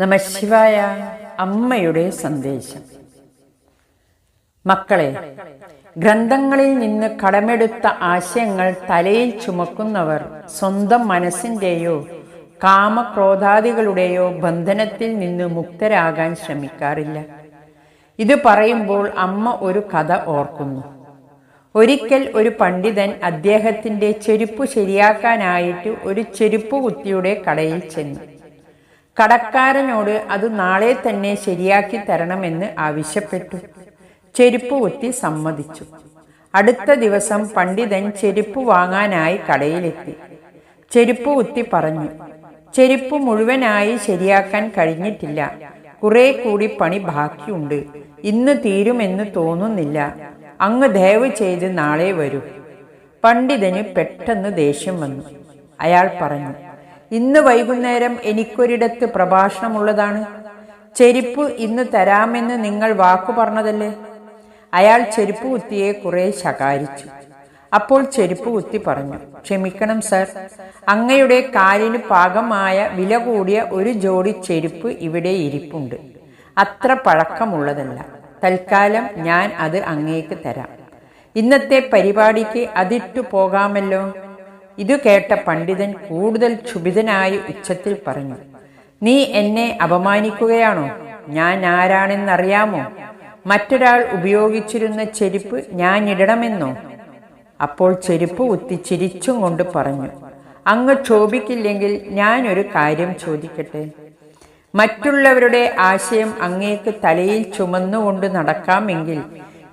നമശിവായ അമ്മയുടെ സന്ദേശം. മക്കളെ ഗ്രന്ഥങ്ങളിൽ നിന്ന് കടമെടുത്ത ആശയങ്ങൾ തലയിൽ ചുമക്കുന്നവർ സ്വന്തം മനസ്സിന്റെയോ കാമക്രോധാദികളുടെയോ ബന്ധനത്തിൽ നിന്ന് മുക്തരാകാൻ ശ്രമിക്കാറില്ല. ഇത് പറയുമ്പോൾ അമ്മ ഒരു കഥ ഓർക്കുന്നു. ഒരിക്കൽ ഒരു പണ്ഡിതൻ അദ്ദേഹത്തിന്റെ ചെരുപ്പ് ശരിയാക്കാനായിട്ട് ഒരു ചെരുപ്പ് കുത്തിയുടെ കടയിൽ ചെന്നു. കടക്കാരനോട് അത് നാളെ തന്നെ ശരിയാക്കി തരണമെന്ന് ആവശ്യപ്പെട്ടു. ചെരുപ്പ് കുത്തി സമ്മതിച്ചു. അടുത്ത ദിവസം പണ്ഡിതൻ ചെരുപ്പ് വാങ്ങാനായി കടയിലെത്തി. ചെരുപ്പ് കുത്തി പറഞ്ഞു ചെരുപ്പ് മുഴുവനായി ശരിയാക്കാൻ കഴിഞ്ഞിട്ടില്ല. കുറെ കൂടി പണി ബാക്കിയുണ്ട്. ഇന്ന് തീരുമെന്ന് തോന്നുന്നില്ല. അങ്ങ് ദയവ് ചെയ്ത് നാളെ വരൂ പണ്ഡിതന് പെട്ടെന്ന് ദേഷ്യം വന്നു. അയാൾ പറഞ്ഞു ഇന്ന് വൈകുന്നേരം എനിക്കൊരിടത്ത് പ്രഭാഷണമുള്ളതാണ്. ചെരുപ്പ് ഇന്ന് തരാമെന്ന് നിങ്ങൾ വാക്കു പറഞ്ഞതല്ലേ? അയാൾ ചെരുപ്പ് കുത്തിയെ കുറെ ശകാരിച്ചു. അപ്പോൾ ചെരുപ്പ് കുത്തി പറഞ്ഞു ക്ഷമിക്കണം സർ. അങ്ങയുടെ കാലിന് പാകമായ വില കൂടിയ ഒരു ജോഡി ചെരുപ്പ് ഇവിടെ ഇരിപ്പുണ്ട്. അത്ര പഴക്കമുള്ളതല്ല. തൽക്കാലം ഞാൻ അത് അങ്ങേക്ക് തരാം. ഇന്നത്തെ പരിപാടിക്ക് അതിട്ടു പോകാമല്ലോ. ഇത് കേട്ട പണ്ഡിതൻ കൂടുതൽ ക്ഷുഭിതനായി ഉച്ചത്തിൽ പറഞ്ഞു നീ എന്നെ അപമാനിക്കുകയാണോ? ഞാൻ ആരാണെന്നറിയാമോ? മറ്റൊരാൾ ഉപയോഗിച്ചിരുന്ന ചെരുപ്പ് ഞാൻ ഇടണമെന്നോ? അപ്പോൾ ചെരുപ്പ് കുത്തി ചിരിച്ചും കൊണ്ട് പറഞ്ഞു അങ്ങ് ക്ഷോഭിക്കില്ലെങ്കിൽ ഞാനൊരു കാര്യം ചോദിക്കട്ടെ? മറ്റുള്ളവരുടെ ആശയം അങ്ങേക്ക് തലയിൽ ചുമന്നുകൊണ്ട് നടക്കാമെങ്കിൽ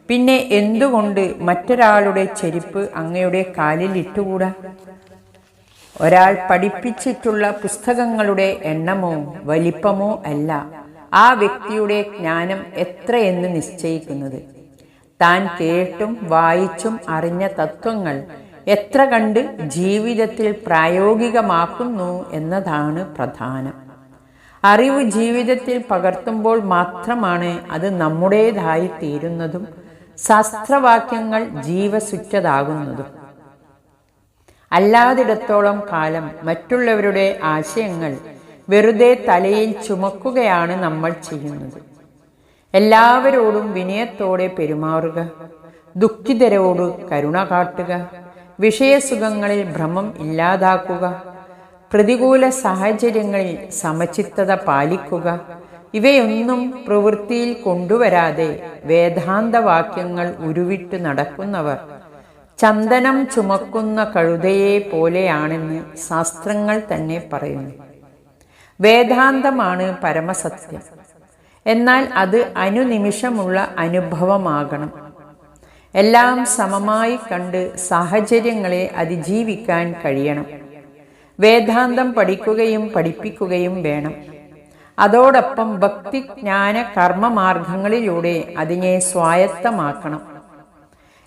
പിന്നെ എന്തുകൊണ്ട് മറ്റൊരാളുടെ ചെരുപ്പ് അങ്ങയുടെ കാലിൽ ഇട്ടുകൂടാ? ഒരാൾ പഠിപ്പിച്ചിട്ടുള്ള പുസ്തകങ്ങളുടെ എണ്ണമോ വലിപ്പമോ അല്ല. ആ വ്യക്തിയുടെ ജ്ഞാനം എത്രയെന്ന് നിശ്ചയിക്കുന്നത്? താൻ കേട്ടും വായിച്ചും അറിഞ്ഞ തത്വങ്ങൾ എത്ര കണ്ട് ജീവിതത്തിൽ പ്രായോഗികമാക്കുന്നു എന്നതാണ് പ്രധാനം. അറിവ് ജീവിതത്തിൽ പകർത്തുമ്പോൾ മാത്രമാണ് അത് നമ്മുടേതായി തീരുന്നതും ശാസ്ത്രവാക്യങ്ങൾ ജീവസുറ്റതാകുന്നതും അല്ലാതിടത്തോളം കാലം മറ്റുള്ളവരുടെ ആശയങ്ങൾ വെറുതെ തലയിൽ ചുമക്കുകയാണ് നമ്മൾ ചെയ്യുന്നത്. എല്ലാവരോടും വിനയത്തോടെ പെരുമാറുക ദുഃഖിതരോട് കരുണ കാട്ടുക വിഷയസുഖങ്ങളിൽ ഭ്രമം ഇല്ലാതാക്കുക പ്രതികൂല സാഹചര്യങ്ങളിൽ സമചിത്തത പാലിക്കുക ഇവയൊന്നും പ്രവൃത്തിയിൽ കൊണ്ടുവരാതെ വേദാന്തവാക്യങ്ങൾ ഉരുവിട്ട് നടക്കുന്നവർ ചന്ദനം ചുമക്കുന്ന കഴുതയെ പോലെയാണെന്ന് ശാസ്ത്രങ്ങൾ തന്നെ പറയുന്നു. വേദാന്തമാണ് പരമസത്യം. എന്നാൽ അത് അനുനിമിഷമുള്ള അനുഭവമാകണം. എല്ലാം സമമായി കണ്ട് സാഹചര്യങ്ങളെ അതിജീവിക്കാൻ കഴിയണം. വേദാന്തം പഠിക്കുകയും പഠിപ്പിക്കുകയും വേണം. അതോടൊപ്പം ഭക്തി ജ്ഞാന കർമ്മ മാർഗങ്ങളിലൂടെ അതിനെ സ്വായത്തമാക്കണം.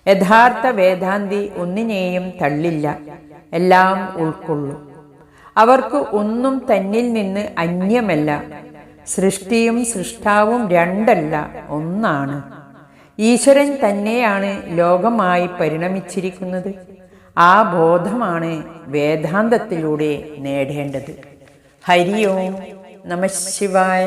യഥാർത്ഥ വേദാന്തി ഒന്നിനെയും തള്ളില്ല. എല്ലാം ഉൾക്കൊള്ളും. അവർക്ക് ഒന്നും തന്നിൽ നിന്ന് അന്യമല്ല. സൃഷ്ടിയും സൃഷ്ടാവും രണ്ടല്ല ഒന്നാണ്. ഈശ്വരൻ തന്നെയാണ് ലോകമായി പരിണമിച്ചിരിക്കുന്നത്. ആ ബോധമാണ് വേദാന്തത്തിലൂടെ നേടേണ്ടത്. ഹരിയോ നമ ശിവായ.